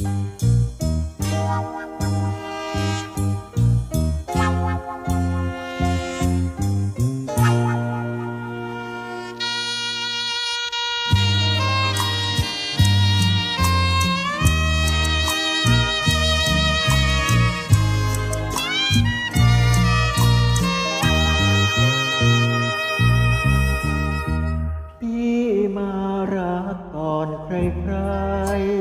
พี่มารักก่อนใครใครๆ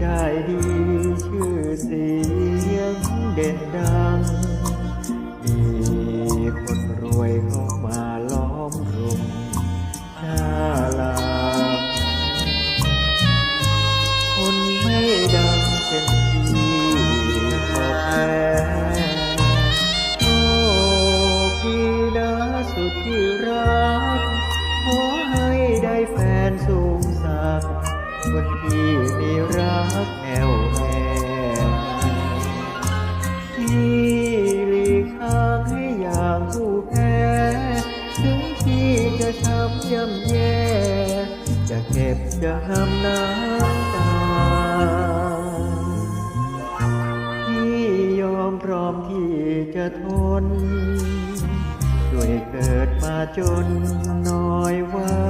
ได้ดีชื่อเสียงเด่นดัง มีคนรวยเข้ามาล้อมรุมหน้าลาคนไม่ดังเป็นพี่ก็แพ้โอ้พี่นะสุดที่รัก ขอให้ได้แฟนสูงสัก คนที่มีรักแน่วแน่พี่หลีกทางให้อย่างผู้แพ้ ถึงพี่จะช้ำย่ำแย่ จะเก็บจะห้ามน้ำตาพี่ยอมพร้อมที่จะทน ด้วยเกิดมาจนน้อยว่า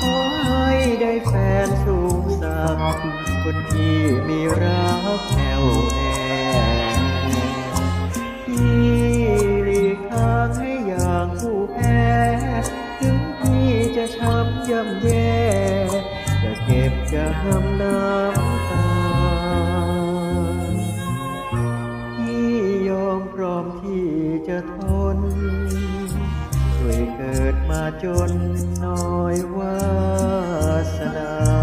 ขอให้ได้แฟนสูงสักดิ์คนที่มีรักแน่วแน่ที่หลีกทางให้อย่างผู้แพ้ ถึงพี่จะช้ำย่ำแย่ จะเก็บจะห้ำน้ำตา กิดมาจนน้อยวาสนา